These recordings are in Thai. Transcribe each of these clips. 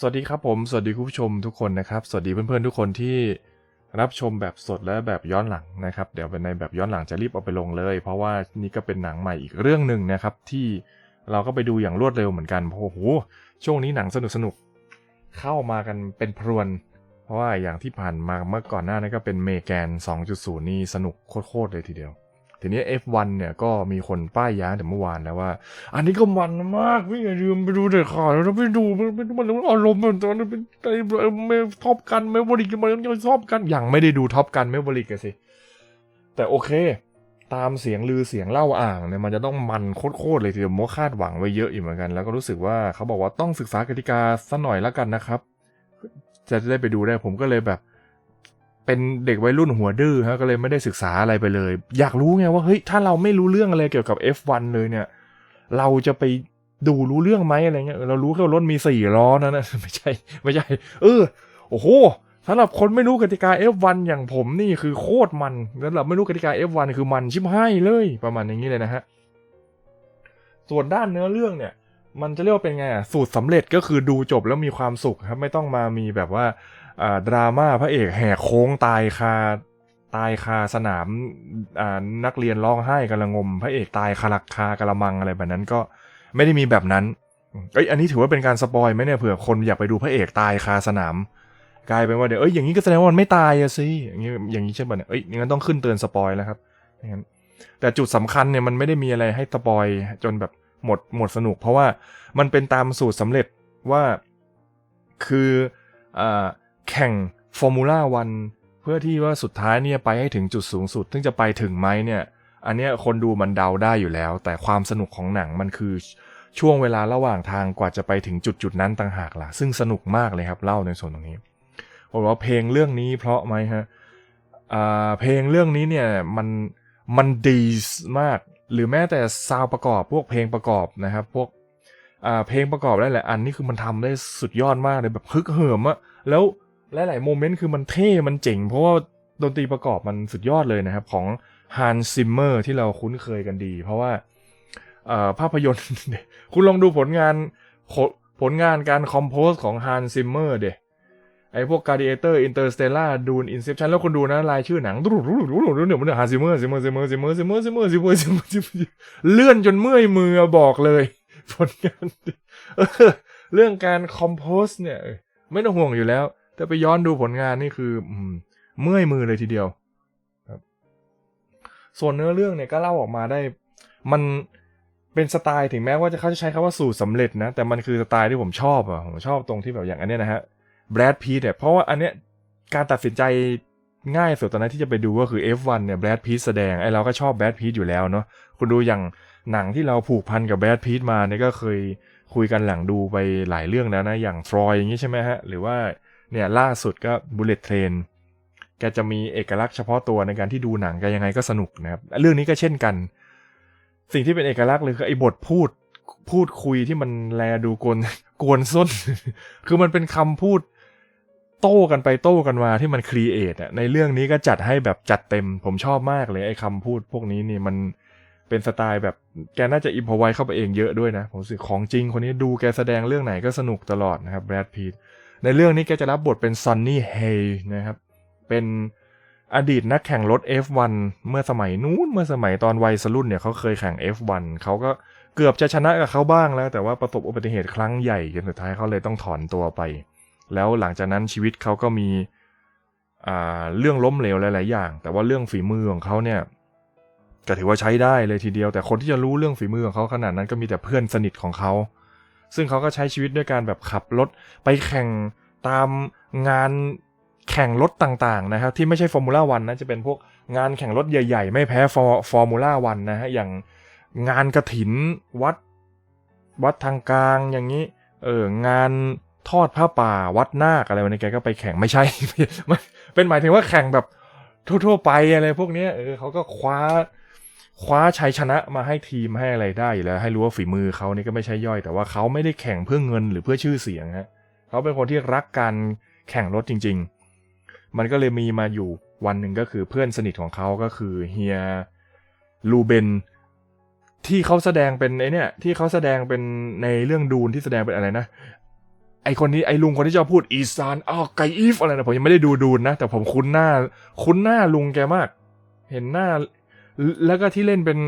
สวัสดีครับผม สวัสดีคุณผู้ชมทุกคนนะครับ สวัสดีเพื่อนๆทุกคนที่รับชมแบบสดและแบบย้อนหลังนะครับ เดี๋ยวในแบบย้อนหลังจะรีบเอาไปลงเลย เพราะว่านี่ก็เป็นหนังใหม่อีกเรื่องหนึ่งนะครับ ที่เราก็ไปดูอย่างรวดเร็วเหมือนกันเพราะโอ้โหช่วงนี้หนังสนุกสนุกๆเข้ามากันเป็นพรวน เพราะว่าอย่างที่ผ่านมาเมื่อก่อนหน้านั้นก็เป็นเมแกน 2.0 นี่สนุกโคตรๆเลยทีเดียว ทีนี้ F1 เนี่ยก็มีคนป้ายยาแต่เมื่อวานแล้วว่า อันนี้ก็มันมากพี่อย่าลืมไปดูเด็ดขาดแล้วไปดูมันมันอารมณ์มันตอนนั้นเป็นไอ้ไม่ท็อปกันไม่บริกมันยังชอบกันอย่างไม่ได้ดูท็อปกันไม่บริกันสิ แต่โอเค ตามเสียงลือเสียงเล่าอ่างเนี่ยมันจะต้องมันโคตรๆเลยทีเดียวโมคาดหวังไว้เยอะอยู่เหมือนกัน แล้วก็รู้สึกว่าเขาบอกว่าต้องศึกษากติกาสัหน่อยแล้วกันนะครับ จะได้ไปดูได้ผมก็เลยแบบ เป็นเด็กวัยรุ่นหัวดื้อฮะก็เลยไม่ได้ศึกษาอะไรไปเลย อยากรู้ไงว่าเฮ้ยถ้าเราไม่รู้เรื่องอะไรเกี่ยวกับ F1 เลยเนี่ย เราจะไปดูรู้เรื่องไหมอะไรเงี้ยเรารู้แค่ว่ารถมีสี่ล้อนะนะไม่ใช่ไม่ใช่ เออ โอ้โหสำหรับคนไม่รู้กติกา F1 อย่างผมนี่คือโคตรมันสำหรับไม่รู้กติกา F1 คือมันชิบให้เลยประมาณอย่างนี้เลยนะฮะส่วนด้านเนื้อเรื่องเนี่ย มันจะเรียกว่าเป็นไงอะสูตรสำเร็จก็คือดูจบแล้วมีความสุขครับ ไม่ต้องมามีแบบว่า ดราม่าพระเอกแหกโค้งตายคาตายคาสนามนักเรียนร้องไห้กระงม พระเอกตายคาลักคากระมังอะไรแบบนั้นก็ไม่ได้มีแบบนั้นเอ้ยอันนี้ถือว่าเป็นการสปอยไหมเนี่ยเผื่อคนอยากไปดูพระเอกตายคาสนาม กลายเป็นว่าเดี๋ยวเอ้ยอย่างนี้ก็แสดงว่ามันไม่ตายอะสิอย่างนี้อย่างนี้ใช่ป่ะเนี่ยเอ้ยงั้นต้องขึ้นเตือนสปอยแล้วครับงั้นแต่จุดสำคัญเนี่ยมันไม่ได้มีอะไรให้สปอยจนแบบหมดหมดสนุก เพราะว่ามันเป็นตามสูตรสำเร็จว่าคืออ่า แข่งฟอร์มูล่าวันเพื่อที่ว่าสุดท้ายเนี่ยไปให้ถึงจุดสูงสุด ซึ่งจะไปถึงไหมเนี่ย อันเนี้ยคนดูมันเดาได้อยู่แล้ว แต่ความสนุกของหนังมันคือช่วงเวลาระหว่างทางกว่าจะไปถึงจุดจุดๆนั้นต่างหากล่ะ ซึ่งสนุกมากเลยครับเล่าในส่วนตรงนี้ผมว่าเพลงเรื่องนี้เพราะไหมฮะเพลงเรื่องนี้เนี่ยมันมันดีมาก หรือแม้แต่ซาวประกอบพวกเพลงประกอบนะครับ พวกเพลงประกอบหลายๆอันนี่คือมันทำได้สุดยอดมากเลยแบบฮึกเหิมอะแล้ว หลายๆโมเมนต์คือมันเท่มันเจ๋ง เพราะว่าดนตรีประกอบมันสุดยอดเลยนะครับ ของฮันซิมเมอร์ที่เราคุ้นเคยกันดี เพราะว่าภาพยนตร์ คุณลองดูผลงานผลงานการคอมโพสของฮันซิมเมอร์เดไอพวก Gladiator Interstellar Dune Inception แล้วคุณดูนะรายชื่อหนังดูดูดูดูดูเนี่ยมันฮันซิมเมอร์ซิมเมอร์ซิมเมอร์ซิมเมอร์ซิมเมอร์ซิมเมอร์ซิมเมอร์ซิมเมอร์ซิมเมอร์เลื่อนจนเมื่อยมือบอกเลยผลงานเรื่องการคอมโพสเนี่ยไม่ต้องห่วงอยู่แล้ว แต่ไปย้อนดูผลงานนี่คือเมื่อยมือเลยทีเดียวครับส่วนเนื้อเรื่องเนี่ยก็เล่าออกมาได้ มันเป็นสไตล์ถึงแม้ว่าจะเขาจะใช้คำว่าสูตรสำเร็จนะ แต่มันคือสไตล์ที่ผมชอบอะผมชอบตรงที่แบบอย่างอันเนี้ยนะฮะแบรดพีทเนี่ยเพราะว่าอันเนี้ยการตัดสินใจง่ายสุดตอนนั้นที่จะไปดูก็คือ F1 เนี่ยแบรดพีทแสดงไอเราก็ชอบแบรดพีทอยู่แล้วเนาะคุณดูอย่างหนังที่เราผูกพันกับแบรดพีทมาเนี่ยก็เคยคุยกันหลังดูไปหลายเรื่องแล้วนะ อย่างฟรอยอย่างนี้ใช่ไหมฮะ หรือว่า เนี่ยล่าสุดก็ Bullet Train แกจะมีเอกลักษณ์เฉพาะตัวในการที่ดูหนังแกยังไงก็สนุกนะครับ เรื่องนี้ก็เช่นกัน สิ่งที่เป็นเอกลักษณ์เลยคือไอ้บทพูดพูดคุยที่มันแลดูกวนกวนส้น คือมันเป็นคำพูดโต้กันไปโต้กันมาที่มันครีเอทอะในเรื่องนี้ก็จัดให้แบบจัดเต็ม ผมชอบมากเลยไอ้คำพูดพวกนี้นี่มันเป็นสไตล์แบบแกน่าจะอิมพอไวเข้าไปเองเยอะด้วยนะ ผมรู้สึกของจริงคนนี้ดูแกแสดงเรื่องไหนก็สนุกตลอดนะครับแบรดพีท ในเรื่องนี้แกจะรับบทเป็นซอนนี่เฮย์นะครับ เป็นอดีตนักแข่งรถ F1 เมื่อสมัยนู้นเมื่อสมัยตอนวัยสรุ่นเนี่ยเขาเคยแข่ง F1 เขาก็เกือบจะชนะกับเขาบ้างแล้ว แต่ว่าประสบอุบัติเหตุครั้งใหญ่จนสุดท้ายเขาเลยต้องถอนตัวไป แล้วหลังจากนั้นชีวิตเขาก็มีอ่าเรื่องล้มเหลวหลาย ๆ อย่าง แต่ว่าเรื่องฝีมือของเขาเนี่ยก็ถือว่าใช้ได้เลยทีเดียว แต่คนที่จะรู้เรื่องฝีมือของเขาขนาดนั้นก็มีแต่เพื่อนสนิทของเขา ซึ่งเขาก็ใช้ชีวิตด้วยการแบบขับรถไปแข่งตามงานแข่งรถต่างๆนะครับที่ไม่ใช่ฟอร์มูล่าวันนะจะเป็นพวกงานแข่งรถใหญ่ ๆ ไม่แพ้ฟอร์ฟอร์มูล่าวันนะฮะอย่างงานกระถินวัดวัดทางกลางอย่างนี้เอองานทอดผ้าป่าวัดนาคอะไรวันนี้แกก็ไปแข่งไม่ใช่ เป็นหมายถึงว่าแข่งแบบทั่วๆไปอะไรพวกนี้เออเขาก็คว้า คว้าชัยชนะมาให้ทีมให้อะไรได้อยู่แล้วให้รู้ว่าฝีมือเขานี่ก็ไม่ใช่ย่อย แต่ว่าเขาไม่ได้แข่งเพื่อเงินหรือเพื่อชื่อเสียงฮะเขาเป็นคนที่รักการแข่งรถจริง ๆ มันก็เลยมีมาอยู่วันหนึ่งก็คือเพื่อนสนิทของเขาก็คือเฮียลูเบนที่เขาแสดงเป็นไอเนี่ยที่เขาแสดงเป็นในเรื่องดูนที่แสดงเป็นอะไรนะไอคนนี้ไอลุงคนที่ชอบพูดอีสานอ้าวไกอีฟอะไรนะผมยังไม่ได้ดูดูนนะแต่ผมคุ้นหน้า คุ้นหน้าลุงแกมาก เห็นหน้า แล้วก็ที่เล่นเป็น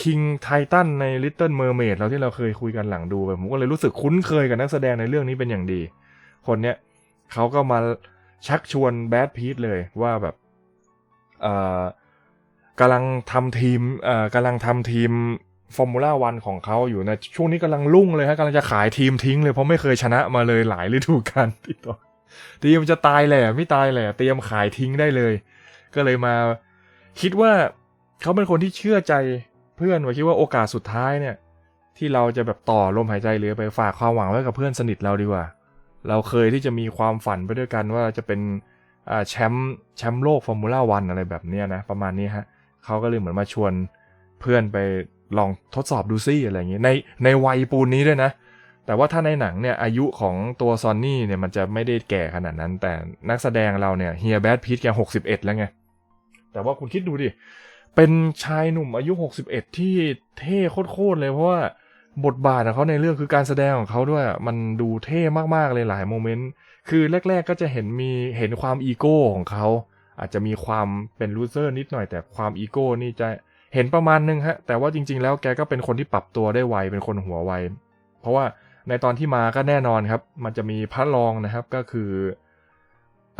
คิงไททันใน Little Mermaid เราที่เราเคยคุยกันหลังดูไปผมก็เลยรู้สึกคุ้นเคยกับนักแสดงในเรื่องนี้เป็นอย่างดี คนเนี้ยเขาก็มาชักชวนแบดพีทเลยว่าแบบเอ่อกำลังทำทีมเอ่อกำลังทำทีมฟอร์มูล่าวันของเขาอยู่ในช่วงนี้กำลังรุ่งเลยฮะกำลังจะขายทีมทิ้งเลยเพราะไม่เคยชนะมาเลยหลายฤดูกาลติดต่อทีมจะตายแหละไม่ตายแหละเตรียมขายทิ้งได้เลย ก็เลยมาคิดว่า เขาเป็นคนที่เชื่อใจเพื่อนว่าคิดว่าโอกาสสุดท้ายเนี่ย ที่เราจะแบบต่อลมหายใจเหลือไปฝากความหวังไว้กับเพื่อนสนิทเราดีกว่า เราเคยที่จะมีความฝันไปด้วยกันว่าจะเป็นแชมป์แชมป์โลกฟอร์มูล่าวันอะไรแบบนี้นะ ประมาณนี้ฮะเขาก็เลยเหมือนมาชวนเพื่อนไปลองทดสอบดูซี่อะไรอย่างเงี้ยในในวัยปูนนี้ด้วยนะ แต่ว่าถ้าในหนังเนี่ยอายุของตัวซอนนี่เนี่ยมันจะไม่ได้แก่ขนาดนั้น แต่นักแสดงเราเนี่ยเฮียแบดพีทแกหกสิบเอ็ดแล้วไง แต่ว่าคุณคิดดูดิ เป็นชายหนุ่มอายุ 61 ที่เท่โคตรเลยเพราะว่าบทบาทของเขาในเรื่องคือการแสดงของเขาด้วย มันดูเท่มากๆเลยหลายโมเมนต์ คือแรก ๆ ก็จะเห็นมีเห็นความอีโก้ของเขา อาจจะมีความเป็นลูเซอร์นิดหน่อยแต่ความอีโก้นี่จะเห็นประมาณนึงฮะ แต่ว่าจริง ๆ แล้วแกก็เป็นคนที่ปรับตัวได้ไว เป็นคนหัวไว เพราะว่าในตอนที่มาก็แน่นอนครับ มันจะมีพระรองนะครับก็คือ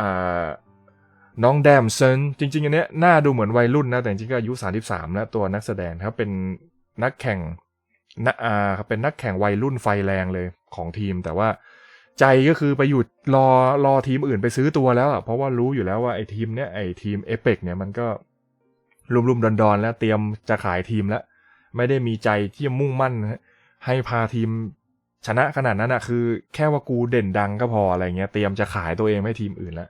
อ่า น้องแดมเซนจริง ๆ อันเนี้ยหน้าดูเหมือนวัยรุ่นนะ แต่จริงๆก็อายุ 33 แล้วตัวนักแสดงครับเป็นนักแข่งนักอ่าเป็นนักแข่งวัยรุ่นไฟแรงเลยของทีม แต่ว่าใจก็คือไปหยุดรอรอทีมอื่นไปซื้อตัวแล้วอะเพราะว่ารู้อยู่แล้วว่าไอ้ทีมเนี้ยไอ้ทีมเอเปกเนี่ยมันก็รุมๆดอนๆ แล้วเตรียมจะขายทีมแล้ว ไม่ได้มีใจที่จะมุ่งมั่น ให้พาทีมชนะขนาดนั้นอะคือ แค่ว่ากูเด่นดังก็พออะไรเงี้ยเตรียมจะขายตัวเองให้ทีมอื่นแล้ว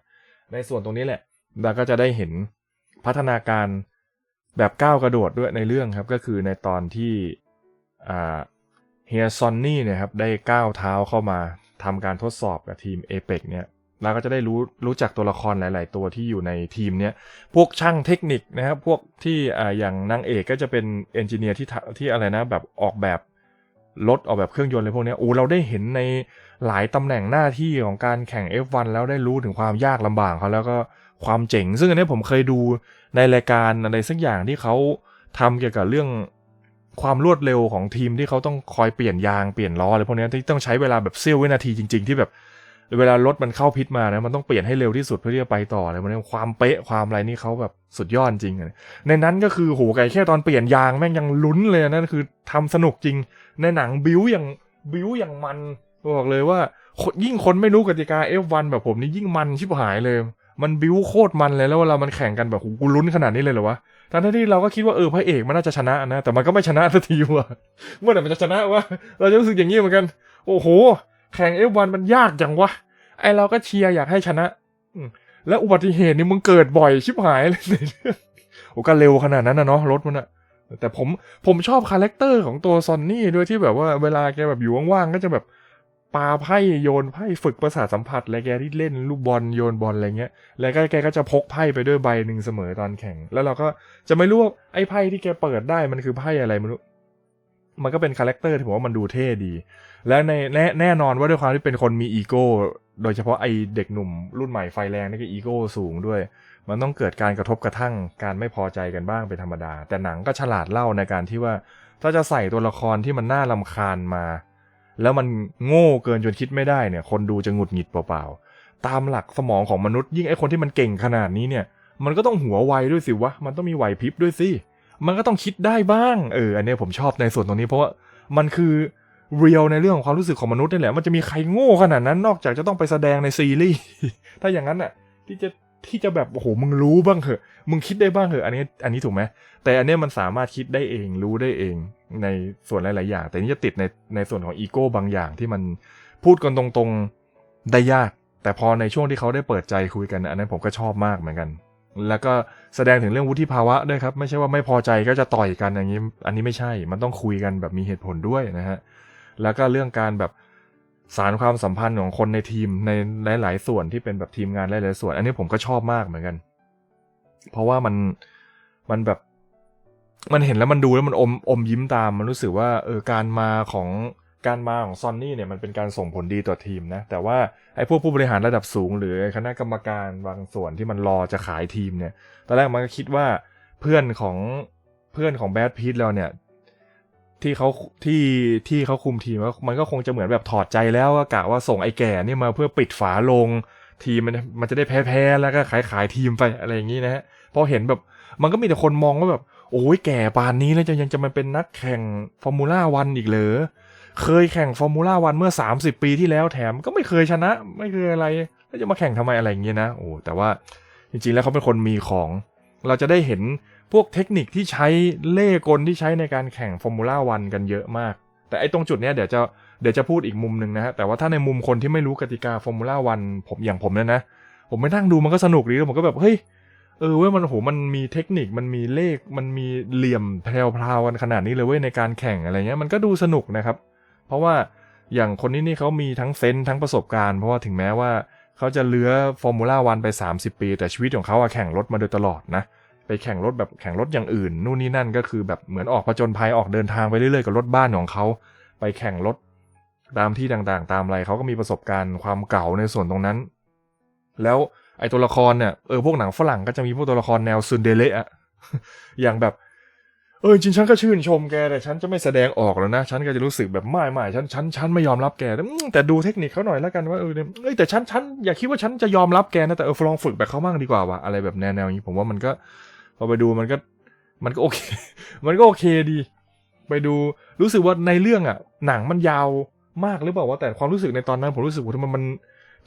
ในส่วนตรงนี้แหละ เราก็จะได้เห็นพัฒนาการแบบก้าวกระโดดด้วยในเรื่องครับ ก็คือในตอนที่เฮียซอนนี่เนี่ยครับได้ก้าวเท้าเข้ามาทำการทดสอบกับทีมเอเปกเนี่ยเราก็จะได้รู้รู้จักตัวละครหลาย ๆ ตัวที่อยู่ในทีมเนี้ย พวกช่างเทคนิคนะครับ พวกที่อ่าอย่างนางเอกก็จะเป็นเอนจิเนียร์ที่ที่อะไรนะแบบออกแบบรถออกแบบเครื่องยนต์อะไรพวกนี้โอ้เราได้เห็นในหลายตำแหน่งหน้าที่ของการแข่ง F1 แล้วได้รู้ถึงความยากลำบากเขาแล้วก็ ความเจ๋ง ซึ่งอันนี้ผมเคยดูในรายการอะไรสักอย่างที่เขาทำเกี่ยวกับเรื่องความรวดเร็วของทีมที่เขาต้องคอยเปลี่ยนยางเปลี่ยนล้ออะไรพวกนี้ที่ต้องใช้เวลาแบบเสี้ยววินาทีจริง ๆ ที่แบบเวลารถมันเข้าพิษมานะมันต้องเปลี่ยนให้เร็วที่สุดเพื่อที่จะไปต่อเลยมันความเป๊ะความอะไรนี่เขาแบบสุดยอดจริงในนั้นก็คือโหไก่แค่ตอนเปลี่ยนยางแม่งยังลุ้นเลยนั่นคือทำสนุกจริง ในหนังบิวอย่างบิวอย่างมันบอกเลยว่ายิ่งคนไม่รู้กติกา F1 แบบผมนี่ยิ่งมันชิบหายเลย มันบิวโคตรมันเลยแล้วเวลามันแข่งกันแบบกูลุ้นขนาดนี้เลยเหรอวะทั้งที่เราก็คิดว่าเออพระเอกมันน่าจะชนะนะแต่มันก็ไม่ชนะสักทีว่ะเมื่อไหร่มันจะชนะวะเราจะรู้สึกอย่างนี้เหมือนกัน โอ้โห แข่ง F1 มันยากจังวะไอเราก็เชียร์อยากให้ชนะแล้วอุบัติเหตุนี่มึงเกิดบ่อยชิบหายเลยในเรื่องโอ้ก็เร็วขนาดนั้นนะเนาะรถมันอะแต่ผมผมชอบคาแรคเตอร์ของตัวซอนนี่ด้วยที่แบบว่าเวลาแกแบบอยู่ว่างๆก็จะแบบ ปาไพ่โยนไพ่ฝึกประสาทสัมผัสอะไรแกที่เล่นลูกบอลโยนบอลอะไรเงี้ย แล้วก็แกก็จะพกไพ่ไปด้วยใบหนึ่งเสมอตอนแข่ง แล้วเราก็จะไม่รู้ว่าไอ้ไพ่ที่แกเปิดได้มันคือไพ่อะไรไม่รู้มันก็เป็นคาแรคเตอร์ที่ผมว่ามันดูเท่ดี และในแน่แน่นอนว่าด้วยความที่เป็นคนมีอีโก้ โดยเฉพาะไอเด็กหนุ่มรุ่นใหม่ไฟแรงนี่ก็อีโก้สูงด้วย มันต้องเกิดการกระทบกระทั่งการไม่พอใจกันบ้างเป็นธรรมดา แต่หนังก็ฉลาดเล่าในการที่ว่า ถ้าจะใส่ตัวละครที่มันน่าลำคาญมา แล้วมันโง่เกินจนคิดไม่ได้เนี่ย คนดูจะหงุดหงิดเปล่าๆ ตามหลักสมองของมนุษย์ยิ่งไอคนที่มันเก่งขนาดนี้เนี่ย มันก็ต้องหัวไวด้วยสิวะ มันต้องมีไหวพริบด้วยสิ มันก็ต้องคิดได้บ้าง เออ อันนี้ผมชอบในส่วนตรงนี้เพราะว่ามันคือเรียลในเรื่องของความรู้สึกของมนุษย์นี่แหละ มันจะมีใครโง่ขนาดนั้น นอกจากจะต้องไปแสดงในซีรีส์ ถ้าอย่างนั้นอะ ที่จะ ที่จะแบบโอ้โหมึงรู้บ้างเหอะ มึงคิดได้บ้างเหอะ อันนี้อันนี้ถูกไหมแต่อันนี้มันสามารถคิดได้เองรู้ได้เองในส่วนหลาย ๆ อย่าง แต่นี่จะติดในในส่วนของอีโก้บางอย่างที่มันพูดกันตรงๆได้ยาก แต่พอในช่วงที่เขาได้เปิดใจคุยกัน อันนั้นผมก็ชอบมากเหมือนกัน แล้วก็แสดงถึงเรื่องวุฒิภาวะด้วยครับ ไม่ใช่ว่าไม่พอใจก็จะต่อยกันอย่างนี้ อันนี้ไม่ใช่ มันต้องคุยกันแบบมีเหตุผลด้วยนะฮะแล้วก็เรื่องการแบบ สารความสัมพันธ์ของคนในทีมในหลาย ๆ ส่วนที่เป็นแบบทีมงานหลาย ๆ ส่วน อันนี้ผมก็ชอบมากเหมือนกัน เพราะว่ามันมันแบบมันเห็นแล้วมันดูแล้วมันอมอมยิ้มตามมันรู้สึกว่าเออการมาของการมาของซอนนี่เนี่ยมันเป็นการส่งผลดีต่อทีมนะ แต่ว่าไอ้พวกผู้บริหารระดับสูง หรือคณะกรรมการบางส่วนที่มันรอจะขายทีมเนี่ย ตอนแรกมันก็คิดว่าเพื่อนของเพื่อนของแบดพีทเราเนี่ย ที่เขาที่ที่เขาคุมทีมมันก็คงจะเหมือนแบบถอดใจแล้วก็กะว่าส่งไอ้แก่นี่มาเพื่อปิดฝาลง ทีมมันมันจะได้แพ้ๆแล้วก็ขายขายทีมไปอะไรอย่างนี้นะฮะพอเห็นแบบมันก็มีแต่คนมองว่าแบบโอ้ยแก่ปานนี้แล้วจะยังจะมาเป็นนักแข่งฟอร์มูล่าวันอีกเหรอเคยแข่งฟอร์มูล่าวันเมื่อ 30 ปีที่แล้วแถมก็ไม่เคยชนะ ไม่เคยอะไร แล้วจะมาแข่งทำไมอะไรอย่างเงี้ยนะโอ้แต่ว่าจริงๆแล้วเขาเป็นคนมีของ เราจะได้เห็น พวกเทคนิคที่ใช้เล่กลที่ใช้ในการแข่งฟอร์มูล่าวันกันเยอะมาก แต่ไอ้ตรงจุดเนี้ยเดี๋ยวจะเดี๋ยวจะพูดอีกมุมหนึ่งนะฮะแต่ว่าถ้าในมุมคนที่ไม่รู้กติกาฟอร์มูล่าวันผมอย่างผมเนี่ยนะ ผมไม่นั่งดูมันก็สนุกดีผมก็แบบเฮ้ยเออเว้ยมันโหมันมีเทคนิคมันมีเลขมันมีเหลี่ยมแพรวๆกันขนาดนี้เลยเว้ยในการแข่งอะไรเงี้ยมันก็ดูสนุกนะครับ เพราะว่าอย่างคนนี้นี่เขามีทั้งเซนส์ทั้งประสบการณ์เพราะว่าถึงแม้ว่าเขาจะเลื้อฟอร์มูล่าวันไป 30 ปี แต่ชีวิตของเขาอะแข่งรถมาโดยตลอดนะ ไปแข่งรถแบบแข่งรถอย่างอื่น นู่นนี่นั่นก็คือแบบเหมือนออกผจญภัยออกเดินทางไปเรื่อยๆกับรถบ้านของเขา ไปแข่งรถตามที่ต่างๆ ตามอะไรเขาก็มีประสบการณ์ความเก่าในส่วนตรงนั้น แล้วไอตัวละครเนี่ยเออพวกหนังฝรั่งก็จะมีพวกตัวละครแนวซุนเดเลอะอย่างแบบเออจริงฉันก็ชื่นชมแกแต่ฉันจะไม่แสดงออกแล้วนะ ฉันก็จะรู้สึกแบบไม่ไม่ฉันฉันฉันไม่ยอมรับแกแต่ดูเทคนิคเขาหน่อยแล้วกันว่าเออเนี่ยแต่ฉันฉันอย่าคิดว่าฉันจะยอมรับแกนะแต่เออลองฝึกแบบเขาบ้างดีกว่าว่ะอะไรแบบแนวแนวอย่างนี้ผมว่ามันก็ พอไปดูมันก็มันก็โอเค มันก็โอเคดี ไปดูรู้สึกว่าในเรื่องอะ หนังมันยาวมากหรือเปล่าว่าแต่ความรู้สึกในตอนนั้นผมรู้สึกว่าทำไมมัน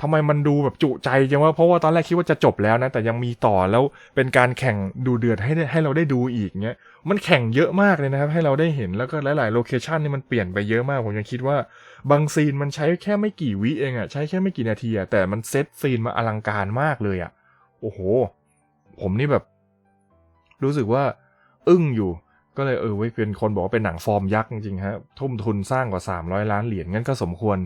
ทำไมมันดูแบบจุใจจังว่าเพราะว่าตอนแรกคิดว่าจะจบแล้วนะ แต่ยังมีต่อแล้วเป็นการแข่งดูเดือดให้ให้เราได้ดูอีกเงี้ยมันแข่งเยอะมากเลยนะครับ ให้เราได้เห็นแล้วก็หลาย ๆ โลเคชันนี่มันเปลี่ยนไปเยอะมาก ผมยังคิดว่าบางซีนมันใช้แค่ไม่กี่วิเองอะใช้แค่ไม่กี่นาทีอะแต่มันเซตซีนมาอลังการมากเลยอะ โอ้โห ผมนี่แบบ รู้สึกว่าอึ้งอยู่ก็เลยเออเว้เป็นคนบอกว่าเป็นหนังฟอร์มยักษ์จริงๆฮะทุ่มทุนสร้างกว่า 300 ล้านเหรียญงั้นก็สมควร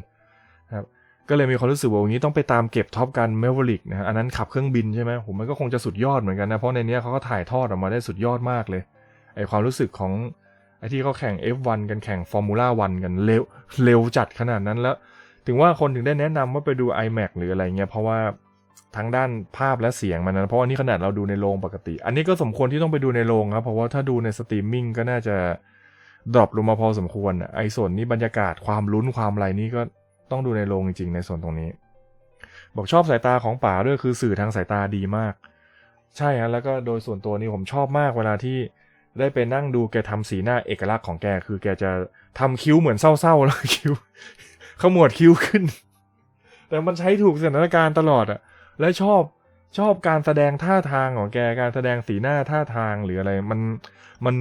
ครับก็เลยมีความรู้สึกว่าวันนี้ต้องไปตามเก็บท็อปกันเมเวริกนะฮะอันนั้นขับเครื่องบินใช่ไหมผมมันก็คงจะสุดยอดเหมือนกันนะ เพราะในนี้เขาก็ถ่ายทอดออกมาได้สุดยอดมากเลยไอความรู้สึกของไอที่เขาแข่ง F1 กันแข่งฟอร์มูล่าวันกันเร็วเร็วจัดขนาดนั้นแล้ว ถึงว่าคนถึงได้แนะนำว่าไปดู iMac หรืออะไรเงี้ยเพราะว่า ทั้งด้านภาพและเสียงมันนะเพราะว่านี่ขนาดเราดูในโรงปกติ อันนี้ก็สมควรที่ต้องไปดูในโรงครับ เพราะว่าถ้าดูในสตรีมมิ่งก็น่าจะดรอปลงมาพอสมควรอะไอ้ส่วนนี้บรรยากาศความลุ้นความอะไรนี่ก็ต้องดูในโรงจริงๆในส่วนตรงนี้ บอกชอบสายตาของป๋าด้วยคือสื่อทางสายตาดีมาก ใช่ฮะแล้วก็โดยส่วนตัวนี่ผมชอบมากเวลาที่ได้ไปนั่งดูแกทำสีหน้าเอกลักษณ์ของแก คือแกจะทำคิ้วเหมือนเศร้าๆแล้วคิ้วขมวดคิ้วขึ้น แต่มันใช้ถูกสถานการณ์ตลอดอะ และชอบชอบการแสดงท่าทางของแกการแสดงสีหน้าท่าทางหรืออะไร มันมัน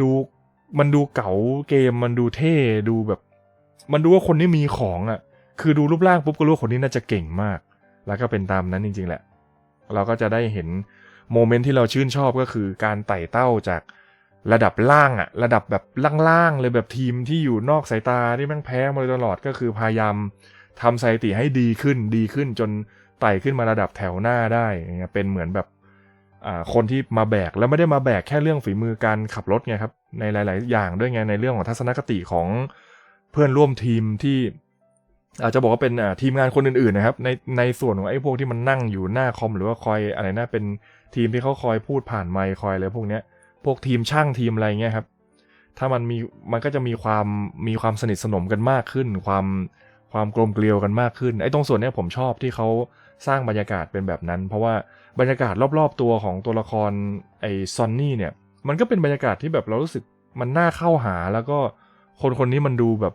ดูมันดูเก๋าเกมมันดูเท่ดูแบบ มันดูว่าคนนี้มีของอะคือดูรูปร่างปุ๊บก็รู้ว่าคนนี้น่าจะเก่งมาก แล้วก็เป็นตามนั้นจริง ๆ แหละ เราก็จะได้เห็นโมเมนต์ที่เราชื่นชอบก็คือการไต่เต้าจากระดับล่างอะระดับแบบล่างๆเลยแบบทีมที่อยู่นอกสายตาที่แม่งแพ้มาโดยตลอดก็คือพยายามทำสถิติให้ดีขึ้นดีขึ้นจน ไต่ขึ้นมาระดับแถวหน้าได้อย่างเงี้ยเป็นเหมือนแบบคนที่มาแบกแล้วไม่ได้มาแบกแค่เรื่องฝีมือการขับรถไงครับในหลาย ๆ อย่างด้วยไงในเรื่องของทัศนคติของเพื่อนร่วมทีมที่อาจจะบอกว่าเป็นทีมงานคนอื่น ๆ นะครับ ในในส่วนของไอ้พวกที่มันนั่งอยู่หน้าคอมหรือว่าคอยอะไรนะเป็นทีมที่เขาคอยพูดผ่านไมค์คอยอะไรพวกเนี้ยพวกทีมช่างทีมอะไรเงี้ยครับ ถ้ามันมีมันก็จะมีความมีความสนิทสนมกันมากขึ้น ความความกลมเกลียวกันมากขึ้นไอ้ตรงส่วนเนี้ยผมชอบที่เขา สร้างบรรยากาศเป็นแบบนั้น เพราะว่าบรรยากาศรอบๆตัวของตัวละครไอ้ซอนนี่เนี่ยมันก็เป็นบรรยากาศที่แบบเรารู้สึกมันน่าเข้าหาแล้วก็คนคนนี้มันดูแบบ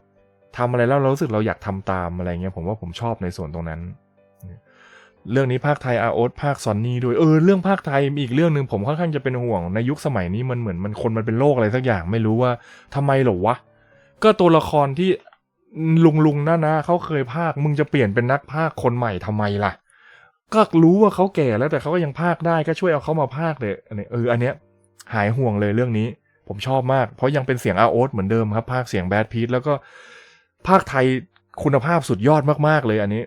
ทำอะไรแล้วเรารู้สึกเราอยากทำตามอะไรเงี้ยผมว่าผมชอบในส่วนตรงนั้น เรื่องนี้ภาคไทยอาโอสภาคซอนนี่ด้วยเออเรื่องภาคไทยมีอีกเรื่องหนึ่งผมค่อนข้างจะเป็นห่วงในยุคสมัยนี้มันเหมือนมันคนมันเป็นโรคอะไรสักอย่างไม่รู้ว่าทำไมหรอวะก็ตัวละครที่ลุงลุงนะนะเขาเคยภาคมึงจะเปลี่ยนเป็นนักภาคคนใหม่ทำไมล่ะ ก็รู้ว่าเขาแก่แล้วแต่เขาก็ยังภาคได้ก็ช่วยเอาเขามาภาคเลยอันนี้เอออันเนี้ยหายห่วงเลยเรื่องนี้ ผมชอบมาก เพราะยังเป็นเสียงอาโอสเหมือนเดิมครับภาคเสียงแบดพีทแล้วก็ภาคไทยคุณภาพสุดยอดมากๆเลยอันนี้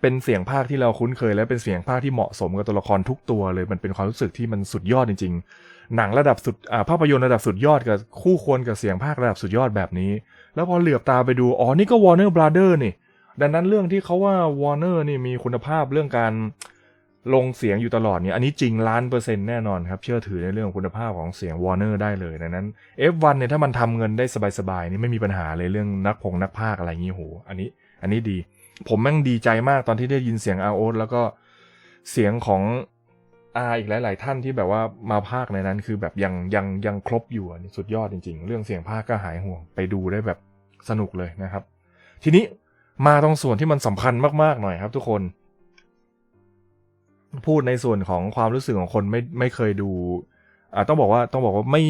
เป็นเสียงภาคที่เราคุ้นเคย และเป็นเสียงภาคที่เหมาะสมกับตัวละครทุกตัวเลยมันเป็นความรู้สึกที่มันสุดยอดจริง ๆ หนังระดับสุดอ่าภาพยนตร์ระดับสุดยอดกับคู่ควรกับเสียงภาคระดับสุดยอดแบบนี้ แล้วแล้วพอเหลือบตาไปดูอ๋อนี่ก็ Warner Brother นี่ ดังนั้นเรื่องที่เขาว่า Warner นี่มีคุณภาพเรื่องการลงเสียงอยู่ตลอดเนี่ยอันนี้จริงล้านเปอร์เซ็นต์แน่นอนครับเชื่อถือในเรื่องของคุณภาพของเสียง Warner ได้เลยดังนั้น F1 เนี่ยถ้ามันทำเงินได้สบายๆนี่ไม่มีปัญหาเลยเรื่องนักพงนักพากย์อะไรอย่างงี้โหอันนี้ อันนี้ดี ผมแม่งดีใจมากตอนที่ได้ยินเสียงอาโอแล้วก็เสียงของอาอีกหลาย ๆ ท่านที่แบบว่ามาพากย์ในนั้นคือแบบยังยังยังครบอยู่อันนี้สุดยอดจริง ๆ เรื่องเสียงพากย์ก็หายห่วงไปดูได้แบบสนุกเลยนะครับ ทีนี้ มาตรงส่วนที่มันสำคัญมากๆหน่อยครับทุกคน พูดในส่วนของความรู้สึกของคนไม่ไม่เคยดูอ่าต้องบอกว่าต้องบอกว่าไม่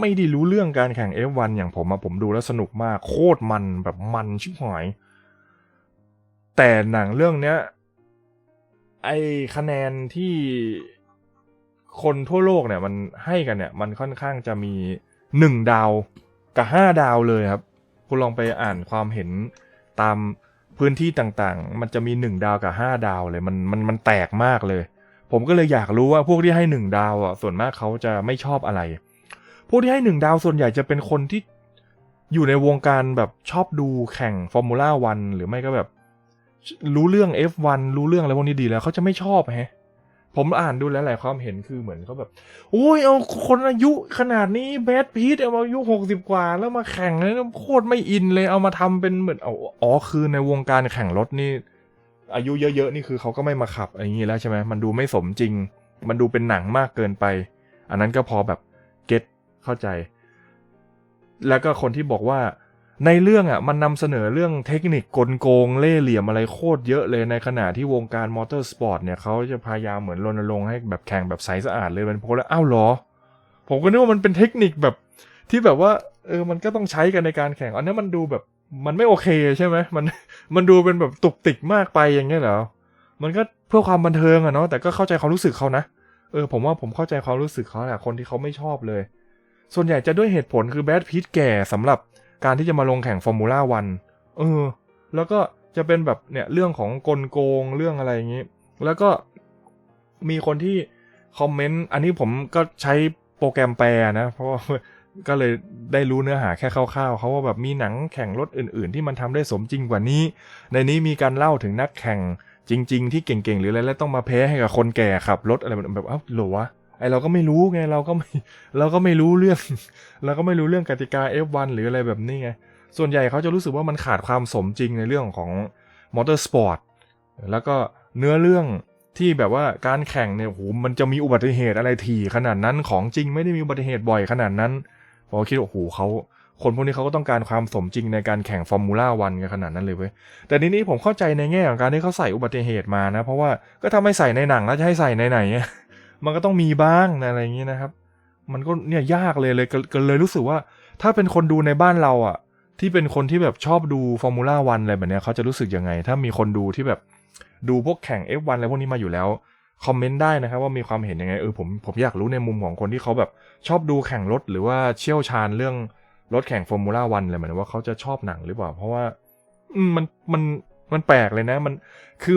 ไม่ได้รู้เรื่องการแข่ง F1 อย่างผมอะผมดูแล้วสนุกมากโคตรมันแบบมันชิบหาย แต่หนังเรื่องเนี้ยไอคะแนนที่คนทั่วโลกเนี่ย มันให้กันเนี่ย มันค่อนข้างจะมีหนึ่งดาวกับห้าดาวเลยครับ คุณลองไปอ่านความเห็นตาม พื้นที่ต่างๆ มันจะมีหนึ่งดาวกับห้าดาวเลยมันมันมันแตกมากเลย ผมก็เลยอยากรู้ว่าพวกที่ให้หนึ่งดาวอะส่วนมากเขาจะไม่ชอบอะไร พวกที่ให้หนึ่งดาวส่วนใหญ่จะเป็นคนที่อยู่ในวงการแบบชอบดูแข่งฟอร์มูล่าวันหรือไม่ก็แบบ รู้เรื่อง F1 รู้เรื่องอะไรพวกนี้ดีแล้วเขาจะไม่ชอบแฮะ ผมอ่านดูแล้วหลายความเห็นคือเหมือนเขาแบบโอ้ยเอาคนอายุขนาดนี้แบดพีทเอาอายุหกสิบกว่า แล้วมาแข่งเลยโคตรไม่อินเลยเอามาทำเป็นเหมือนเอาอ๋อคือในวงการแข่งรถนี่ อายุเยอะๆนี่คือเขาก็ไม่มาขับอย่างนี้แล้วใช่ไหมมันดูไม่สมจริง มันดูเป็นหนังมากเกินไป อันนั้นก็พอแบบเก็ตเข้าใจ แล้วก็คนที่บอกว่า ในเรื่องอะมันนำเสนอเรื่องเทคนิคกลโกงเล่เหลี่ยมอะไรโคตรเยอะเลยในขณะที่วงการมอเตอร์สปอร์ตเนี่ยเขาจะพยายามเหมือนรณรงค์ให้แบบแข่งแบบใสสะอาดเลยเป็นโพลแล้วอ้าวหรอ ผมก็นึกว่ามันเป็นเทคนิคแบบที่แบบว่าเออมันก็ต้องใช้กันในการแข่งอันนี้มันดูแบบมันไม่โอเคใช่ไหมมันมันดูเป็นแบบตุกติกมากไปอย่างเงี้ยเหรอมันก็เพื่อความบันเทิงอะเนาะแต่ก็เข้าใจความรู้สึกเขานะเออผมว่าผมเข้าใจความรู้สึกเขาแหละคนที่เขาไม่ชอบเลย ส่วนใหญ่จะด้วยเหตุผลคือแบดพีทแก่สำหรับ การที่จะมาลงแข่งฟอร์มูล่าวันเออ แล้วก็จะเป็นแบบเนี่ยเรื่องของกลโกงเรื่องอะไรอย่างนี้ แล้วก็มีคนที่คอมเมนต์ อันนี้ผมก็ใช้โปรแกรมแปลนะ เพราะก็เลยได้รู้เนื้อหาแค่คร่าวๆเขาว่าแบบมีหนังแข่งรถอื่น ๆ ที่มันทำได้สมจริงกว่านี้ ในนี้มีการเล่าถึงนักแข่งจริง ๆ ที่เก่งๆ หรืออะไรแล้วต้องมาแพ้ให้กับคนแก่ขับรถอะไรแบบแบบอ้าวหรอวะ ไอเราก็ไม่รู้ไงเราก็ไม่เราก็ไม่รู้เรื่อง เราก็ไม่รู้เรื่องกติกา F1 หรืออะไรแบบนี้ไง ส่วนใหญ่เขาจะรู้สึกว่ามันขาดความสมจริงในเรื่องของมอเตอร์สปอร์ตแล้วก็เนื้อเรื่องที่แบบว่าการแข่งเนี่ยโหมันจะมีอุบัติเหตุอะไรถี่ขนาดนั้นของจริงไม่ได้มีอุบัติเหตุบ่อยขนาดนั้นผมคิดว่าโหเขาคนพวกนี้เขาก็ต้องการความสมจริงในการแข่งฟอร์มูล่าวันกันขนาดนั้นเลยเว้ย แต่ทีนี้ผมเข้าใจในแง่ของการที่เขาใส่อุบัติเหตุมานะ เพราะว่าก็ถ้าไม่ใส่ในหนังแล้วจะให้ใส่ในไหน มันก็ต้องมีบ้างนอะไรอย่างนี้นะครับ มันก็เนี่ยยากเลยเลยก็เลยรู้สึกว่า ถ้าเป็นคนดูในบ้านเราอะ ที่เป็นคนที่แบบชอบดูฟอร์มูล่าวันอะไรแบบเนี้ยเขาจะรู้สึกยังไง ถ้ามีคนดูที่แบบดูพวกแข่ง F1 อะไรพวกนี้มาอยู่แล้วคอมเมนต์ได้นะครับว่ามีความเห็นยังไงเออผมผมอยากรู้ในมุมของคนที่เขาแบบชอบดูแข่งรถหรือว่าเชี่ยวชาญเรื่องรถแข่งฟอร์มูล่าวันอะไรแบบนี้ว่าเขาจะชอบหนังหรือเปล่า เพราะว่า อืมมันมันมันแปลกเลยนะ มันคือ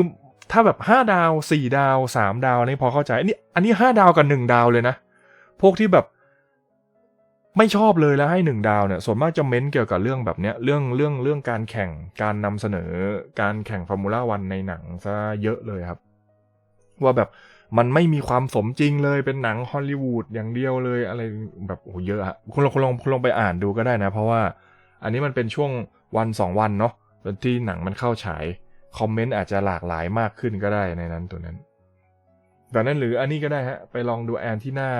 ถ้าแบบห้าดาวสี่ดาวสามดาวนนี้พอเข้าใจอันนี้ อันนี้ห้าดาวกับหนึ่งดาวเลยนะ พวกที่แบบไม่ชอบเลยแล้วให้หนึ่งดาวเนี่ยส่วนมากจะเม้นเกี่ยวกับเรื่องแบบเนี้ยเรื่องเรื่องเรื่องการแข่งการนำเสนอ การแข่งฟอร์มูล่าวันในหนังซะเยอะเลยครับ ว่าแบบมันไม่มีความสมจริงเลยเป็นหนังฮอลลีวูดอย่างเดียวเลยอะไรแบบโอ้โหเยอะอะคุณลองคุณลองคุณลองไปอ่านดูก็ได้นะ เพราะว่าอันนี้มันเป็นช่วงวันสองวันเนาะที่หนังมันเข้าฉายคอมเมนต์อาจจะหลากหลายมากขึ้นก็ได้ในนั้นตัวนั้น แต่นั้นหรืออันนี้ก็ได้ฮะ ไปลองดูแอนที่หน้า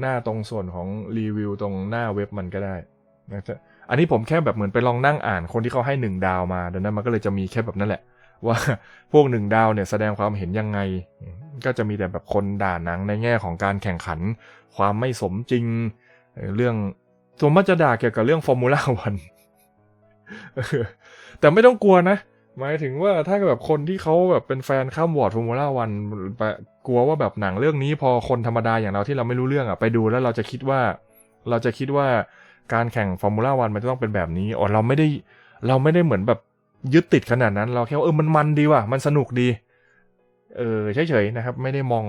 หน้าตรงส่วนของรีวิวตรงหน้าเว็บมันก็ได้นะครับอันนี้ผมแค่แบบเหมือนไปลองนั่งอ่านคนที่เขาให้หนึ่งดาวมาดังนั้นมันก็เลยจะมีแค่แบบนั้นแหละ ว่าพวกหนึ่งดาวเนี่ยแสดงความเห็นยังไง ก็จะมีแต่แบบคนด่าหนังในแง่ของการแข่งขัน ความไม่สมจริง เรื่องส่วนมากจะด่าเกี่ยวกับเรื่องฟอร์มูล่าวันแต่ไม่ต้องกลัวนะ หมายถึงว่าถ้าแบบคนที่เขาแบบเป็นแฟนข้ามวอร์ดฟอร์มูล่าวัน กลัวว่าแบบหนังเรื่องนี้พอคนธรรมดาอย่างเราที่เราไม่รู้เรื่องอะไปดูแล้วเราจะคิดว่า เราจะคิดว่าการแข่งฟอร์มูล่าวันมันจะต้องเป็นแบบนี้อ๋อเราไม่ได้เราไม่ได้เหมือนแบบยึดติดขนาดนั้น เราแค่ว่าเออมันมันดีว่ะมันสนุกดี เออเฉยๆนะครับ ไม่ได้มอง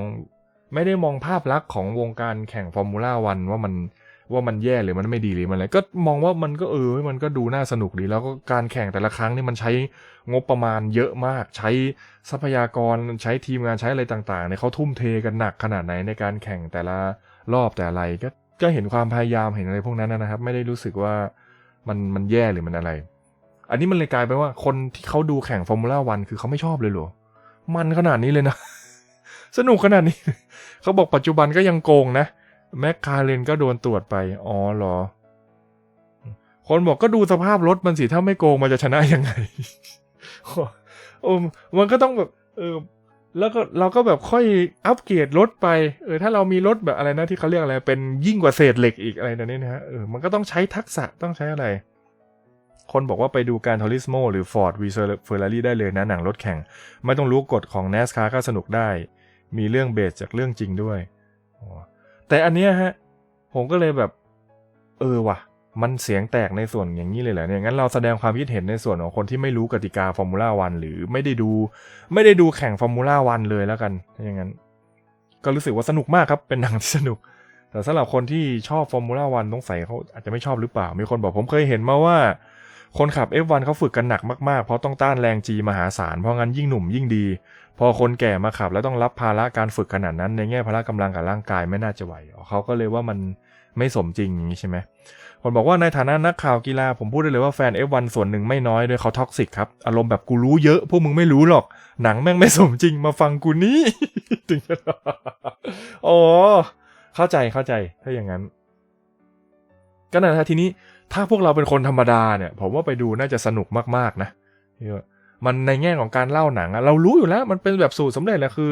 ไม่ได้มองภาพลักษณ์ของวงการแข่งฟอร์มูล่าวันว่ามัน ว่ามันแย่หรือมันไม่ดีหรือมันอะไรก็มองว่ามันก็เออมันก็ดูน่าสนุกดี แล้วก็การแข่งแต่ละครั้งนี่มันใช้งบประมาณเยอะมาก ใช้ทรัพยากรใช้ทีมงานใช้อะไรต่างๆเนี่ยเขาทุ่มเทกันหนักขนาดไหนในการแข่งแต่ละรอบแต่อะไรก็ก็เห็นความพยายามเห็นอะไรพวกนั้นนะครับ ไม่ได้รู้สึกว่ามันมันแย่หรือมันอะไร อันนี้มันเลยกลายไปนว่าคนที่เขาดูแข่งฟอร์มูล่าวันคือเขาไม่ชอบเลยหรอมันขนาดนี้เลยนะ สนุกขนาดนี้ เขาบอกปัจจุบันก็ยังโกงนะ แม็กคาเรนก็โดนตรวจไป อ๋อเหรอ คนบอกก็ดูสภาพรถมันสิ ถ้าไม่โกงมันจะชนะยังไงโอ้มันก็ต้องแบบ เออ แล้วก็เราก็แบบค่อยอัปเกรดรถไป เออ ถ้าเรามีรถแบบอะไรนะที่เขาเรียกอะไร เป็นยิ่งกว่าเศษเหล็กอีกอะไรนะนี่นะฮะ เออ มันก็ต้องใช้ทักษะต้องใช้อะไร คนบอกว่าไปดูการทอริสโมหรือ Ford v เฟอร์รารี่ได้เลยนะหนังรถแข่ง ไม่ต้องรู้กฎของ NASCAR ก็สนุกได้ มีเรื่องเบสจากเรื่องจริงด้วยอ๋อ แต่อันเนี้ยฮะ ผมก็เลยแบบ เออว่ะ มันเสียงแตกในส่วนอย่างนี้เลยเหรอเนี่ยงั้นเราแสดงความคิดเห็นในส่วนของคนที่ไม่รู้กติกาฟอร์มูล่าวันหรือไม่ได้ดู ไม่ได้ดูแข่งฟอร์มูล่าวันเลยแล้วกันถ้าอย่างนั้น ก็รู้สึกว่าสนุกมากครับ เป็นหนังที่สนุก แต่สำหรับคนที่ชอบฟอร์มูล่าวันต้องใส่เขาอาจจะไม่ชอบหรือเปล่า มีคนบอกผมเคยเห็นมาว่า คนขับ F1 เขาฝึกกันหนักมากๆ เพราะต้องต้านแรง G มหาศาล เพราะงั้นยิ่งหนุ่มยิ่งดี พอคนแก่มาขับแล้วต้องรับภาระการฝึกขนาดนั้น ในแง่พละกำลังกับร่างกายไม่น่าจะไหว เขาก็เลยว่ามันไม่สมจริงอย่างนี้ใช่ไหมคนบอกว่าในฐานะนักข่าวกีฬาผมพูดได้เลยว่าแฟน F1 ส่วนหนึ่งไม่น้อยด้วยเขาท็อกซิกครับ อารมณ์แบบกูรู้เยอะ พวกมึงไม่รู้หรอก หนังแม่งไม่สมจริงมาฟังกูนี่ถึงจะอ๋อเข้าใจเข้าใจถ้าอย่างนั้น ก็นั่นแหละทีนี้ ถ้าพวกเราเป็นคนธรรมดาเนี่ย ผมว่าไปดูน่าจะสนุกมากๆนะมันในแง่ของการเล่าหนังอะเรารู้อยู่แล้ว มันเป็นแบบสูตรสำเร็จแหละคือ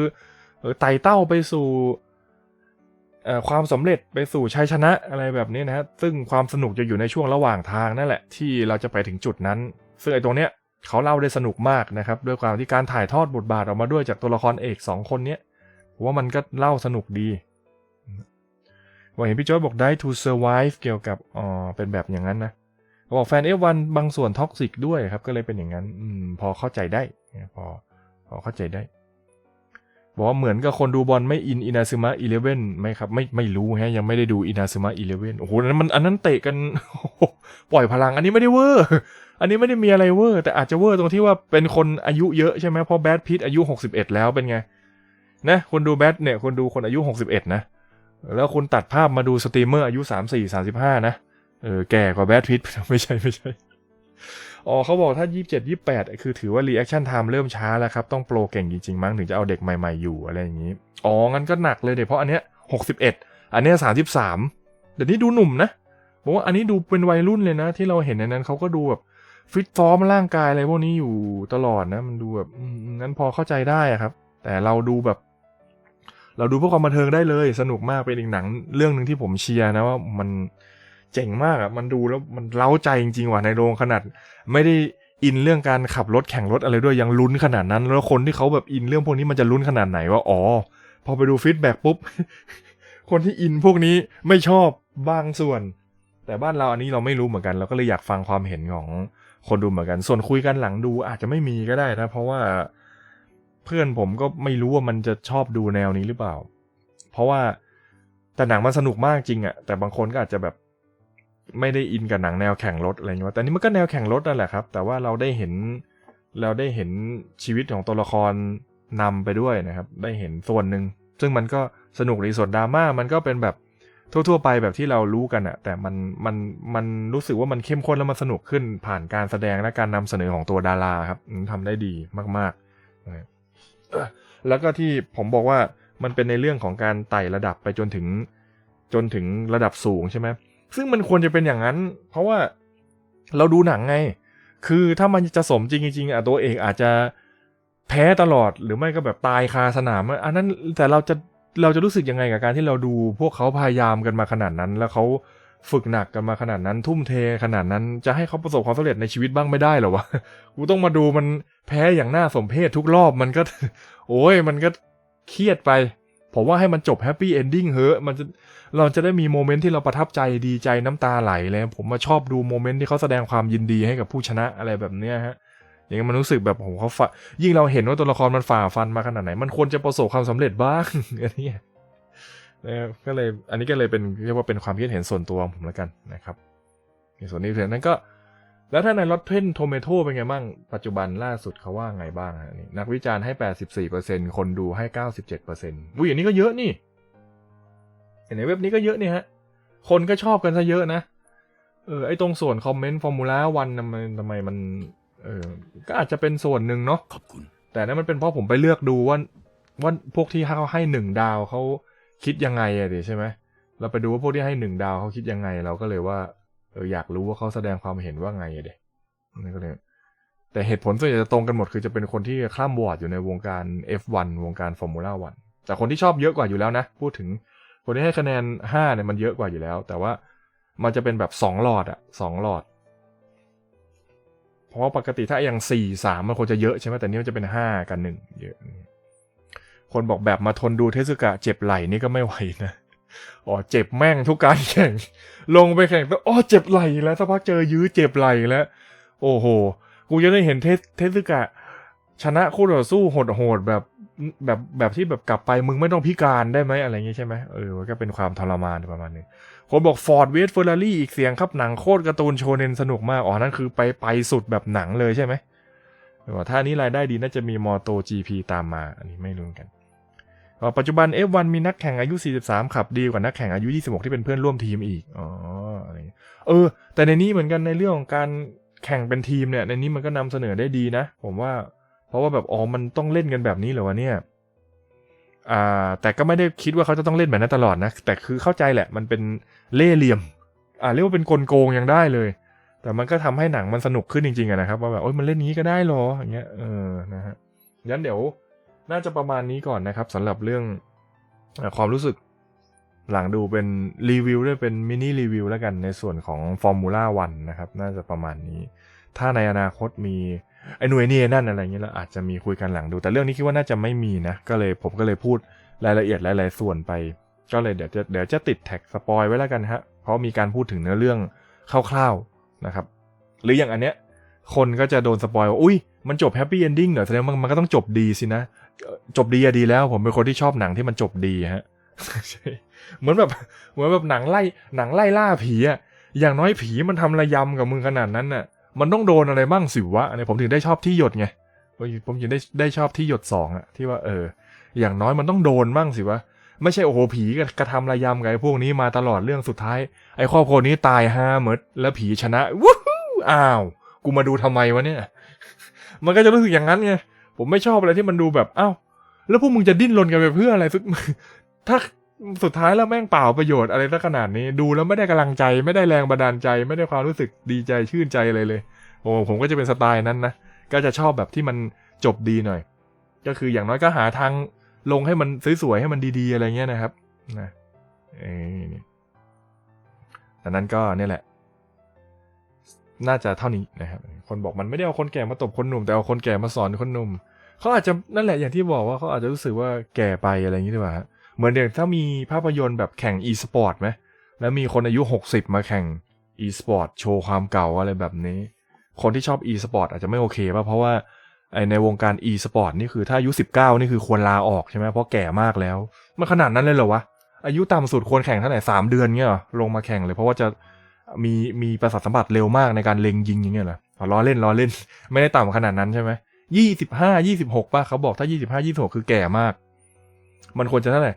ไต่เต้าไปสู่ความสำเร็จไปสู่ชัยชนะอะไรแบบนี้นะฮะซึ่งความสนุกจะอยู่ในช่วงระหว่างทางนั่นแหละ ที่เราจะไปถึงจุดนั้น ซึ่งไอ้ตรงเนี้ยเขาเล่าได้สนุกมากนะครับด้วยความที่การถ่ายทอดบทบาทออกมาด้วยจากตัวละครเอกสองคนเนี้ยผมว่ามันก็เล่าสนุกดี ว่าเห็นพี่จอยบอก die to survive เกี่ยวกับอ๋อเป็นแบบอย่างนั้นนะบอกแฟน F1 บางส่วนท็อกซิกด้วยครับ ก็เลยเป็นอย่างนั้นอืมพอเข้าใจได้พอพอเข้าใจได้ บอกว่าเหมือนกับคนดูบอลไม่อินอินาซึมะอีเลเว่นไหมครับ ไม่ไม่รู้ฮะยังไม่ได้ดูอินาซึมะอีเลเว่นโอ้โหอันนั้นมันอันนั้นเตะกันปล่อยพลัง อันนี้ไม่ได้เวอร์อันนี้ไม่ได้มีอะไรเวอร์ แต่อาจจะเวอร์ตรงที่ว่าเป็นคนอายุเยอะใช่ไหมเพราะแบทพิทอายุ 61 แล้วเป็นไงนะคนดูแบทเนี่ยคนดูคนอายุ 61 นะ แล้วคุณตัดภาพมาดูสตรีมเมอร์อายุ 34 35 นะ เออแก่กว่าแบทพิทไม่ใช่ไม่ใช่ อ๋อเขาบอกถ้า 27 28 คือถือว่ารีแอคชั่นไทม์เริ่มช้าแล้วครับ ต้องโปรเก่งจริง ๆ มั้งถึงจะเอาเด็กใหม่ ๆ อยู่อะไรอย่างนี้ อ๋อ งั้นก็หนักเลยเดี๋ยวเพราะอันเนี้ย 61 อันเนี้ย 33 เดี๋ยวนี้ดูหนุ่มนะผมว่าอันนี้ดูเป็นวัยรุ่นเลยนะ ที่เราเห็นในนั้นเขาก็ดูแบบฟิตฟอร์มร่างกายอะไรพวกนี้อยู่ตลอดนะ มันดูแบบงั้นพอเข้าใจได้ครับ แต่เราดูแบบ เราดูเพื่อความบันเทิงได้เลย สนุกมากเป็นอีกหนัง เรื่องหนึ่งที่ผมเชียร์นะว่ามันเจ๋งมากอะมันดูแล้วมันเล้าใจจริงๆว่ะในโรงขนาด ไม่ได้อินเรื่องการขับรถแข่งรถอะไรด้วยยังลุ้นขนาดนั้น แล้วคนที่เขาแบบอินเรื่องพวกนี้มันจะลุ้นขนาดไหนว่าอ๋อพอไปดูฟีดแบ็กปุ๊บคนที่อินพวกนี้ไม่ชอบบางส่วน แต่บ้านเราอันนี้เราไม่รู้เหมือนกัน เราก็เลยอยากฟังความเห็นของคนดูเหมือนกัน ส่วนคุยกันหลังดูอาจจะไม่มีก็ได้นะ เพราะว่า เพื่อนผมก็ไม่รู้ว่ามันจะชอบดูแนวนี้หรือเปล่า เพราะว่าแต่หนังมันสนุกมากจริงอะแต่บางคนก็อาจจะแบบไม่ได้อินกับหนังแนวแข่งรถอะไรเงี้ยแต่นี่มันก็แนวแข่งรถนั่นแหละครับ แต่ว่าเราได้เห็นเราได้เห็นชีวิตของตัวละครนำไปด้วยนะครับ ได้เห็นส่วนหนึ่งซึ่งมันก็สนุกดีส่วนดราม่ามันก็เป็นแบบทั่วๆไปแบบที่เรารู้กันอะแต่มันมันมันรู้สึกว่ามันเข้มข้นแล้วมันสนุกขึ้นผ่านการแสดงและการนำเสนอของตัวดาราครับทำได้ดีมากๆ แล้วก็ที่ผมบอกว่ามันเป็นในเรื่องของการไต่ระดับไปจนถึงจนถึงระดับสูงใช่ไหมซึ่งมันควรจะเป็นอย่างนั้น เพราะว่าเราดูหนังไง คือถ้ามันจะสมจริงจริงอะตัวเอกอาจจะแพ้ตลอดหรือไม่ก็แบบตายคาสนามอันนั้นแต่เราจะเราจะรู้สึกยังไงกับการที่เราดูพวกเขาพยายามกันมาขนาดนั้น แล้วเขา ฝึกหนักกันมาขนาดนั้นทุ่มเทขนาดนั้นจะให้เขาประสบความสำเร็จในชีวิตบ้างไม่ได้หรอวะกูต้องมาดูมันแพ้อย่างน่าสมเพชทุกรอบมันก็ โอ้ยมันก็เครียดไป ผมว่าให้มันจบแฮปปี้เอนดิ้งเฮ้มันจะเราจะได้มีโมเมนต์ที่เราประทับใจดีใจน้ำตาไหลเลย ผมมาชอบดูโมเมนต์ที่เขาแสดงความยินดีให้กับผู้ชนะอะไรแบบเนี้ยฮะอย่างนี้มันรู้สึกแบบโหเขาฝ่ายิ่งเราเห็นว่าตัวละครมันฝ่าฟันมาขนาดไหน มันควรจะประสบความสำเร็จบ้างอันนี้ ก็เลยอันนี้ก็เลยเป็นเรียกว่าเป็นความคิดเห็นส่วนตัวของผมแล้วกันนะครับในส่วนนี้เรื่องนั้นก็ แล้วถ้าในรถเทนโทเมโตเป็นไงบ้าง ปัจจุบันล่าสุดเขาว่าไงบ้างฮะนี่นักวิจารณ์ให้ 84%คนดูให้ 97%อุ้ยอันนี้ก็เยอะนี่เห็นในเว็บนี้ก็เยอะนี่ฮะ คนก็ชอบกันซะเยอะนะ เออไอตรงส่วนคอมเมนต์ฟอร์มูล่าวันทำไมทำไมมัน เออก็อาจจะเป็นส่วนหนึ่งเนาะขอบคุณ แต่นั่นมันเป็นเพราะผมไปเลือกดูว่าว่าพวกที่เขาให้หนึ่งดาวเขา คิดยังไงอะดิใช่ไหมเราไปดูว่าพวกที่ให้หนึ่งดาวเขาคิดยังไง เราก็เลยว่าเอออยากรู้ว่าเขาแสดงความเห็นว่าไงอะเด็นี่ก็เลยแต่เหตุผลส่วนใหญ่จะตรงกันหมดคือจะเป็นคนที่คล่ำวอร์ดอยู่ในวงการ F1 วงการฟอร์มูล่าวันแต่คนที่ชอบเยอะกว่าอยู่แล้วนะ พูดถึงคนที่ให้คะแนนห้าเนี่ยมันเยอะกว่าอยู่แล้ว แต่ว่ามันจะเป็นแบบสองหลอดอะสองหลอด เพราะปกติถ้าอย่างสี่สามมันควรจะเยอะใช่ไหมแต่นี่มันจะเป็นห้ากันหนึ่งเยอะ คนบอกแบบมาทนดูเทสึกะเจ็บไหล่นี่ก็ไม่ไหวนะอ๋อเจ็บแม่งทุกการแข่ง ลงไปแข่งแล้วอ๋อเจ็บไหล่แล้วสักพักเจอยื้อเจ็บไหล่แล้ว โอ้โห กูจะได้เห็นเทสเทสึกะ ชนะคู่ต่อสู้โหดๆแบบแบบแบบที่แบบกลับไปมึงไม่ต้องพิการได้ไหมอะไรอย่างงี้ใช่ไหมเออก็เป็นความทรมานประมาณนึงคนบอกฟอร์ดเวสเฟอร์รารี่อีกเสียงครับหนังโคตรการ์ตูนโชเนนสนุกมาก อ๋อ นั่นคือไปไปสุดแบบหนังเลยใช่ไหมว่าถ้านี้รายได้ดีน่าจะมีมอโต GP ตามมา อันนี้ไม่รู้เหมือนกัน ปัจจุบัน F1 มีนักแข่งอายุ 43 ขับดีกว่านักแข่งอายุ 26 ที่เป็นเพื่อนร่วมทีมอีก อ๋ออะไรเออ แต่ในนี้เหมือนกันในเรื่องของการแข่งเป็นทีมเนี่ย ในนี้มันก็นำเสนอได้ดีนะ ผมว่า เพราะว่าแบบ อ๋อ มันต้องเล่นกันแบบนี้เหรอวะเนี่ย อ่า แต่ก็ไม่ได้คิดว่าเขาจะต้องเล่นแบบนั้นตลอดนะ แต่คือเข้าใจแหละ มันเป็นเล่ห์เหลี่ยม อ่า เรียกว่าเป็นกลโกงยังได้เลย แต่มันก็ทำให้หนังมันสนุกขึ้นจริงๆนะครับ ว่าแบบ โอ้ยมันเล่นนี้ก็ได้หรอ อย่างเงี้ย เออ นะฮะ งั้นเดี๋ยว น่าจะประมาณนี้ก่อนนะครับสำหรับเรื่องความรู้สึกหลังดูเป็นรีวิวด้วยเป็นมินิรีวิวแล้วกันในส่วนของ Formula 1นะครับ น่าจะประมาณนี้ ถ้าในอนาคตมีไอ้หน่วยนี่นั่นอะไรเงี้ยแล้วอาจจะมีคุยกันหลังดู แต่เรื่องนี้คิดว่าน่าจะไม่มีนะ ก็เลยผมก็เลยพูดรายละเอียดหลาย ๆ ส่วนไป ก็เลยเดี๋ยวจะเดี๋ยวจะติดแท็กสปอยไว้แล้วกันฮะ เพราะมีการพูดถึงเนื้อเรื่องคร่าว ๆ นะครับ หรืออย่างอันเนี้ยคนก็จะโดนสปอยว่า อุ้ยมันจบแฮปปี้เอนดิ้งเหรอแสดงว่ามันก็ต้องจบดีสินะ จบดีอะดีแล้ว ผมเป็นคนที่ชอบหนังที่มันจบดีฮะเหมือนแบบเหมือนแบบหนังไล่หนังไล่ล่าผีอะอย่างน้อยผีมันทำระยำกับมึงขนาดนั้นน่ะ มันต้องโดนอะไรบ้างสิวะอันนี้ผมถึงได้ชอบที่หยดไงผมถึงได้ได้ชอบที่หยดสองอะที่ว่าเออ อย่างน้อยมันต้องโดนบ้างสิวะไม่ใช่โอ้โหผีกระทำระยำกับไอ้พวกนี้มาตลอดเรื่องสุดท้าย ไอ้ครอบครัวนี้ตายฮาหมดแล้วผีชนะวู้อ้าว กูมาดูทำไมวะเนี่ย มันก็จะรู้สึกอย่างนั้นไง ผมไม่ชอบอะไรที่มันดูแบบอ้าวแล้วพวกมึงจะดิ้นรนกันไปเพื่ออะไรถ้าสุดท้ายแล้วแม่งเปล่าประโยชน์อะไรสักขนาดนี้ ดูแล้วไม่ได้กำลังใจ ไม่ได้แรงบันดาลใจ ไม่ได้ความรู้สึกดีใจชื่นใจอะไรเลยโอ้ผมก็จะเป็นสไตล์นั้นนะก็จะชอบแบบที่มันจบดีหน่อย ก็คืออย่างน้อยก็หาทางลงให้มันสวยๆให้มันดีๆอะไรเงี้ยนะครับนะเอ้ยแต่นั้นก็เนี่ยแหละ น่าจะเท่านี้นะครับ คนบอกมันไม่ได้เอาคนแก่มาตบคนหนุ่มแต่เอาคนแก่มาสอนคนหนุ่มเขาอาจจะนั่นแหละอย่างที่บอกว่าเขาอาจจะรู้สึกว่าแก่ไปอะไรอย่างนี้ดีกว่าเหมือนเด็กถ้ามีภาพยนตร์แบบแข่ง e-sport ไหมแล้วมีคนอายุ 60 มาแข่ง e-sport โชว์ความเก่าอะไรแบบนี้ คนที่ชอบ e-sport อาจจะไม่โอเคป่ะเพราะว่าไอในวงการ e-sport นี่คือถ้าอายุ 19 นี่คือควรลาออกใช่ไหมเพราะแก่มากแล้ว มันขนาดนั้นเลยเหรอวะ อายุต่ำสุดควรแข่งเท่าไหร่สามเดือนเงี้ยหรอลงมาแข่งเลยเพราะว่าจะ มีมีประสาทสัมผัสเร็วมากในการเล็งยิงอย่างเงี้ยเหรออ๋อล้อเล่นล้อเล่น ไม่ได้ต่ำขนาดนั้นใช่ไหมยี่สิบห้ายี่สิบหกป่ะเขาบอกถ้ายี่สิบห้ายี่สิบหกคือแก่มาก มันควรจะเท่าไหร่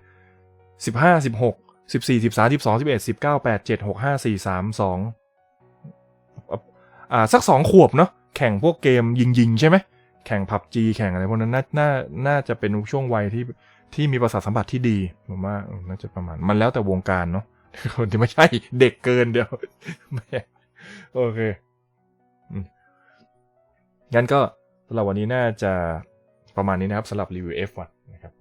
สิบห้าสิบหกสิบสี่สิบสามสิบสองสิบเอ็ดสิบเก้าแปดเจ็ดหกห้าสี่สามสองอ่าสักสองขวบเนาะแข่งพวกเกมยิงยิงๆใช่ไหมแข่งพับจีแข่งอะไรพวกนั้นน่าน่าน่าจะเป็นช่วงวัยที่ที่มีประสาทสัมผัสที่ดีผมว่าน่าจะประมาณ มันแล้วแต่วงการเนาะ คนที่ไม่ใช่ เด็กเกินเดียวแม่โอเคงั้นก็สำหรับวันนี้น่าจะประมาณนี้นะครับสำหรับรีวิว F1 นะครับ